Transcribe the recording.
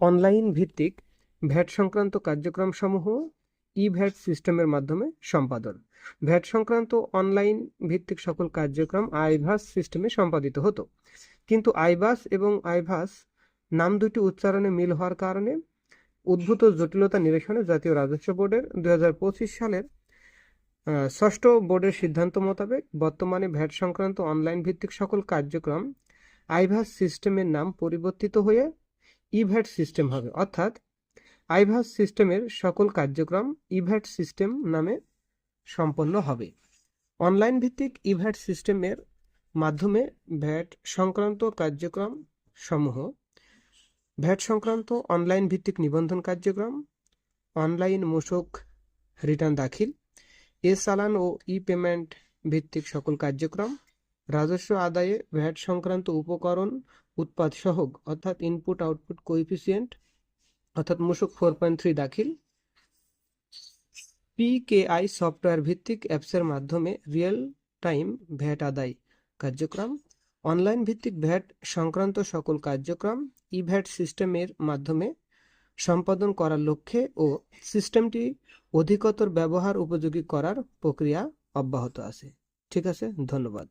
Online ভিত্তিক VAT সংক্রান্ত কার্যক্রমসমূহ ই VAT সিস্টেমের মাধ্যমে সম্পাদন। ভ্যাট সংক্রান্ত অনলাইন ভিত্তিক সকল কার্যক্রম আইভাস সিস্টেমে সম্পাদিত হতো। কিন্তু আইভাস এবং আইভাস নাম দুটি উচ্চারণে মিল হওয়ার কারণে উদ্ভূত জটিলতা নিরসনে জাতীয় রাজস্ব বোর্ডের দুই হাজার পঁচিশ সালের ষষ্ঠ বোর্ডের সিদ্ধান্ত মোতাবেক বর্তমানে ভ্যাট সংক্রান্ত অনলাইন ভিত্তিক সকল কার্যক্রম আইভাস সিস্টেমের নাম পরিবর্তিত হয়ে ইভ্যাট সিস্টেম হবে। অর্থাৎ আইভাস সিস্টেমের সকল কার্যক্রম ইভ্যাট সিস্টেম নামে সম্পন্ন হবে। অনলাইন ভিত্তিক ইভ্যাট সিস্টেমের মাধ্যমে ভ্যাট সংক্রান্ত কার্যক্রম সমূহ, ভ্যাট সংক্রান্ত অনলাইন ভিত্তিক নিবন্ধন কার্যক্রম, অনলাইন মূসক রিটার্ন দাখিল, এ চালান ও ই পেমেন্ট ভিত্তিক সকল কার্যক্রম, রাজস্ব আদায়ে ভ্যাট সংক্রান্ত উপকরণ উৎপাদ সহগ, অর্থাৎ ইনপুট আউটপুট কোএফিসিয়েন্ট অর্থাৎ মূসক ফোর পয়েন্ট থ্রি দাখিল। পিকেআই সফটওয়্যার ভিত্তিক অ্যাপসের মাধ্যমে রিয়েল টাইম ভ্যাট আদায় কার্যক্রম অনলাইন ভিত্তিক ভ্যাট সংক্রান্ত সকল কার্যক্রম ই ভ্যাট সিস্টেমের মাধ্যমে সম্পাদন করার লক্ষ্যে ও সিস্টেমটি অধিকতর ব্যবহার উপযোগী করার প্রক্রিয়া অব্যাহত আছে। ঠিক আছে, ধন্যবাদ।